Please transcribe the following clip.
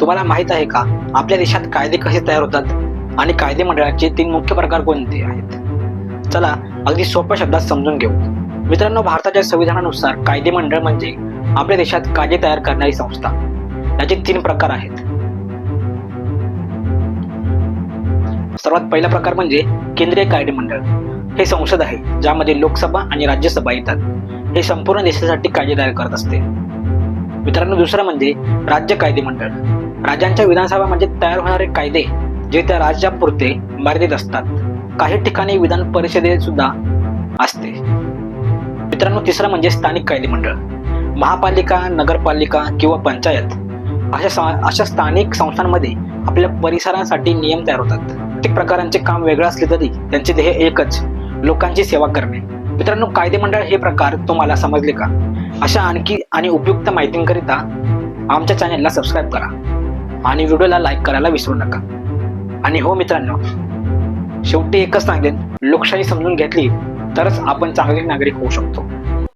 तुम्हाला माहीत आहे का? आपल्या देशात कायदे कसे तयार होतात? आणि कायदे मंडळाचे तीन मुख्य प्रकार कोणते आहेत? चला अगदी सोप्या शब्दात समजून घेऊ. मित्रांनो भारताच्या संविधानानुसार कायदे मंडळ म्हणजे आपल्या देशात कायदे तयार करणारी संस्था. याचे तीन प्रकार आहेत. सर्वात पहिला प्रकार म्हणजे केंद्रीय कायदे मंडळ. हे संसद आहे ज्यामध्ये लोकसभा आणि राज्यसभा येतात. हे संपूर्ण देशासाठी कायदे तयार करत असते. मित्रांनो दुसरं म्हणजे राज्य कायदे मंडळ. राज्यांच्या विधानसभामध्ये म्हणजे तयार होणारे कायदे जे त्या राज्यापुरते मर्यादित असतात. काही ठिकाणी विधान परिषदेत सुद्धा असते. मित्रांनो तिसरं म्हणजे स्थानिक कायदे मंडळ. महापालिका नगरपालिका किंवा पंचायत अशा अशा स्थानिक संस्थांमध्ये आपल्या परिसरासाठी नियम तयार होतात. प्रत्येक प्रकारांचे काम वेगळं असले तरी त्यांचे ध्येय एकच लोकांची सेवा करणे. मित्रांनो कायदे मंडळ हे प्रकार तुम्हाला समजले का? अशा आणखी आणि उपयुक्त माहितींकरिता आमच्या चॅनेलला सबस्क्राईब करा. आणि व्हिडिओला लाईक करायला विसरू नका. आणि हो मित्रांनो शेवटी एकच सांगेन लोकशाही समजून घेतली तरच आपण चांगले नागरिक होऊ शकतो.